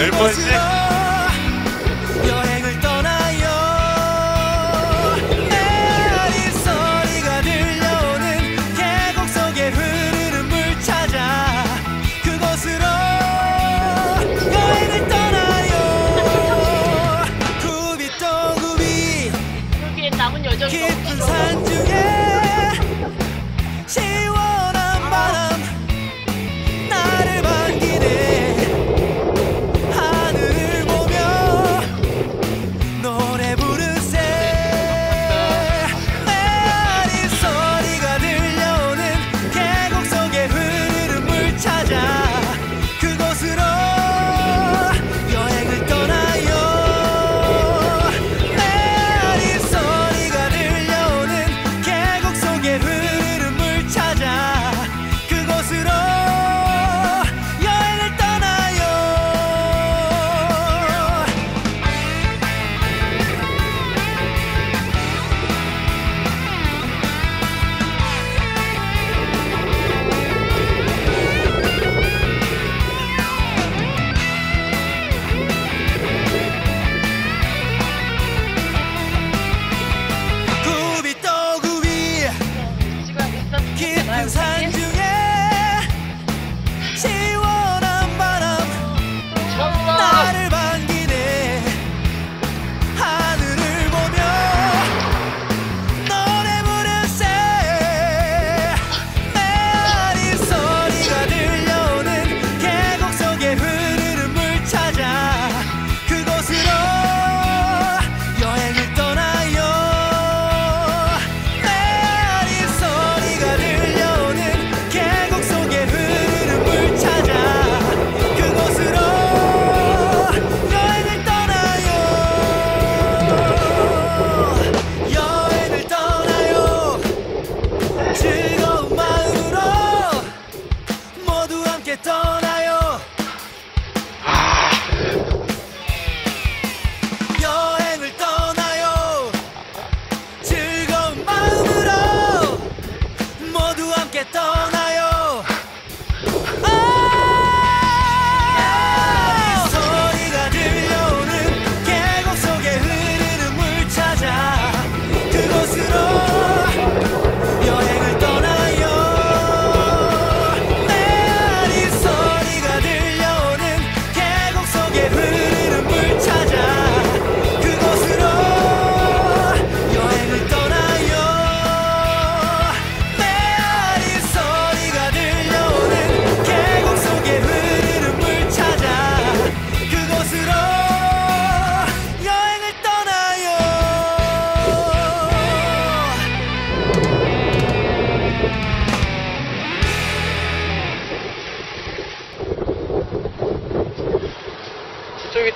Eu imagino.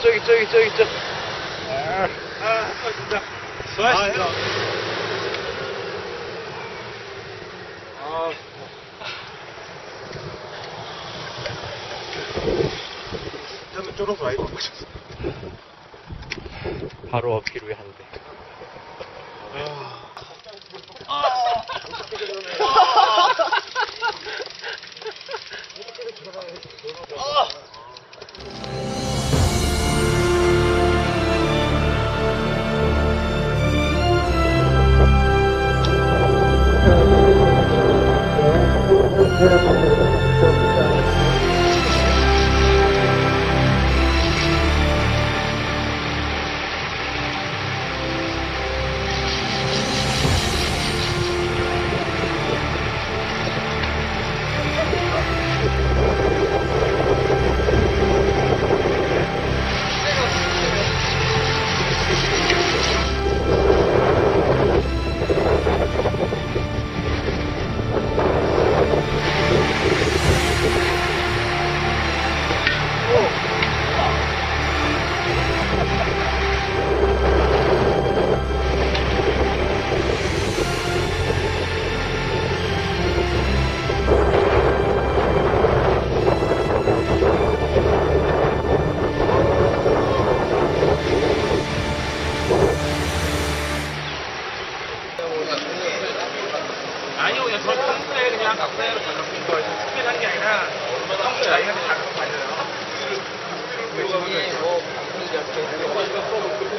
저기 저기 저기 저기 아 수고하셨습니다 수고하셨습니다 아, 아 저는 쫄아서 아이고 바로 업기로 한대 아. Ayuh ya, kalau kan saya dengan aku saya harus berpikir itu. Ini kan kayak nah, kamu saya kan tak kepada. Ini, oh, ini dah.